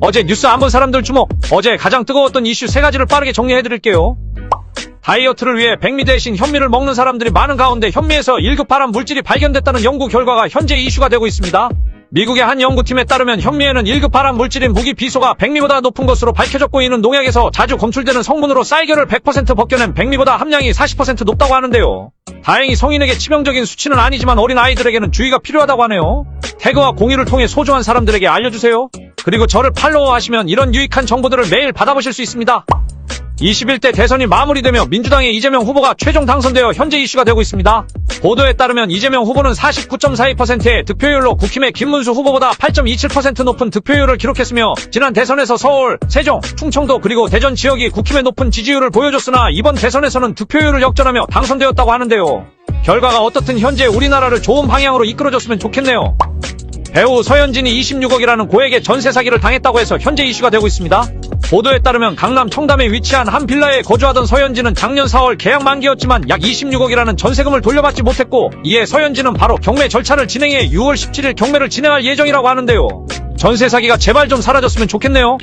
어제 뉴스 안 본 사람들 주목. 어제 가장 뜨거웠던 이슈 세 가지를 빠르게 정리해드릴게요. 다이어트를 위해 백미 대신 현미를 먹는 사람들이 많은 가운데 현미에서 1급 발암 물질이 발견됐다는 연구 결과가 현재 이슈가 되고 있습니다. 미국의 한 연구팀에 따르면 현미에는 1급 발암 물질인 무기 비소가 백미보다 높은 것으로 밝혀졌고 이는 농약에서 자주 검출되는 성분으로 쌀겨를 100% 벗겨낸 백미보다 함량이 40% 높다고 하는데요. 다행히 성인에게 치명적인 수치는 아니지만 어린 아이들에게는 주의가 필요하다고 하네요. 태그와 공유를 통해 소중한 사람들에게 알려주세요. 그리고 저를 팔로우하시면 이런 유익한 정보들을 매일 받아보실 수 있습니다. 21대 대선이 마무리되며 민주당의 이재명 후보가 최종 당선되어 현재 이슈가 되고 있습니다. 보도에 따르면 이재명 후보는 49.42%의 득표율로 국힘의 김문수 후보보다 8.27% 높은 득표율을 기록했으며 지난 대선에서 서울, 세종, 충청도 그리고 대전 지역이 국힘의 높은 지지율을 보여줬으나 이번 대선에서는 득표율을 역전하며 당선되었다고 하는데요. 결과가 어떻든 현재 우리나라를 좋은 방향으로 이끌어줬으면 좋겠네요. 배우 서현진이 26억이라는 고액의 전세 사기를 당했다고 해서 현재 이슈가 되고 있습니다. 보도에 따르면 강남 청담에 위치한 한 빌라에 거주하던 서현진은 작년 4월 계약 만기였지만 약 26억이라는 전세금을 돌려받지 못했고 이에 서현진은 바로 경매 절차를 진행해 6월 17일 경매를 진행할 예정이라고 하는데요. 전세 사기가 제발 좀 사라졌으면 좋겠네요.